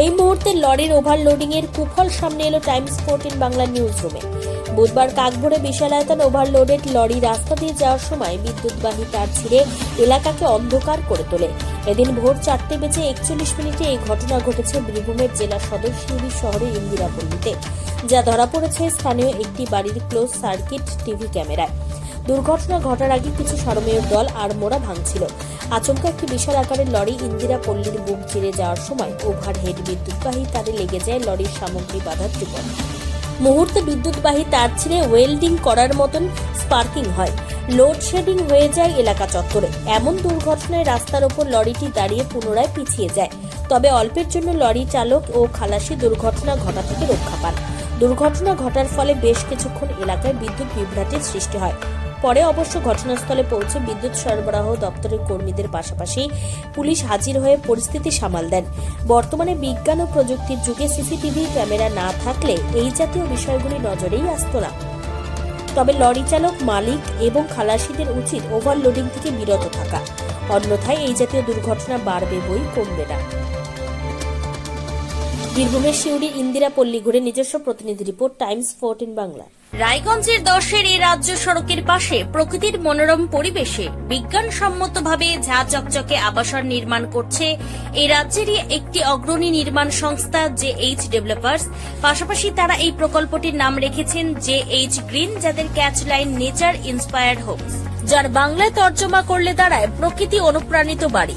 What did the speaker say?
এই মুহূর্তে লরির ওভারলোডিং এর কুফল সামনে এলো টাইমস ফোরটিন বাংলা নিউজ রুমে বুধবার কাকভোরে বিশালায়তন ওভারলোডেড লরি রাস্তা দিয়ে যাওয়ার সময় বিদ্যুৎবাহী তার ছিঁড়ে এলাকাকে অন্ধকার করে তোলে। এদিন ভোর চারটে বেজে একচল্লিশ মিনিটে এই ঘটনা ঘটেছে বীরভূমের জেলা সদর শিউরি শহরে ইন্দিরাপল্লীতে। যা ধরা পড়েছে স্থানীয় একটি বাড়ির ক্লোজ সার্কিট টিভি ক্যামেরায়। দুর্ঘটনা ঘটার আগে কিছু সারমেয় দল আর মোড়া ভাঙছিল। আচমকা একটি বিশাল আকারের লরি ইন্দিরা পল্লীর বুক চিরে যাওয়ার সময় ওভারহেড বিদ্যুৎবাহী তারে লেগে যায় লরির সামগ্রী বাধার ত্রিপল মুহূর্তে বিদ্যুৎবাহী তার ছিঁড়ে ওয়েল্ডিং করার মতন স্পার্কিং হয়। লোডশেডিং হয়ে যায় এলাকা চত্বরে। এমন দুর্ঘটনায় রাস্তার ওপর লরিটি দাঁড়িয়ে পুনরায় পিছিয়ে যায়। তবে অল্পের জন্য লরি চালক ও খালাসি দুর্ঘটনা ঘটা থেকে রক্ষা পান। দুর্ঘটনা ঘটার ফলে বেশ কিছুক্ষণ এলাকায় বিদ্যুৎ বিভ্রাটের সৃষ্টি হয়। পরে অবশ্য ঘটনাস্থলে পৌঁছে বিদ্যুৎ সরবরাহ দপ্তরের কর্মীদের পাশাপাশি পুলিশ হাজির হয়ে পরিস্থিতি সামাল দেন। বর্তমানে বিজ্ঞান ও প্রযুক্তির যুগে সিসিটিভি ক্যামেরা না থাকলে এই জাতীয় বিষয়গুলি নজরেই আসতো না। তবে লরি চালক মালিক এবং খালাসিদের উচিত ওভারলোডিং থেকে বিরত থাকা। অন্যথায় এই জাতীয় দুর্ঘটনা বাড়বে বই কমবে না। বীরভূমের শিউরি ইন্দিরা পল্লী ঘুরে নিজস্ব প্রতিনিধি রিপোর্ট, টাইমস ফোরটিন বাংলা। রায়গঞ্জের দশের এই রাজ্য সড়কের পাশে প্রকৃতির মনোরম পরিবেশে বিজ্ঞানসম্মতভাবে ঝা চকচকে আবাসন নির্মাণ করছে এই রাজ্যেরই একটি অগ্রণী নির্মাণ সংস্থা জে এইচ ডেভেলপার্স। পাশাপাশি তারা এই প্রকল্পটির নাম রেখেছেন জে এইচ গ্রিন, যাদের catch line nature inspired homes, যার বাংলায় তর্জমা করলে দাঁড়ায় প্রকৃতি অনুপ্রাণিত বাড়ি।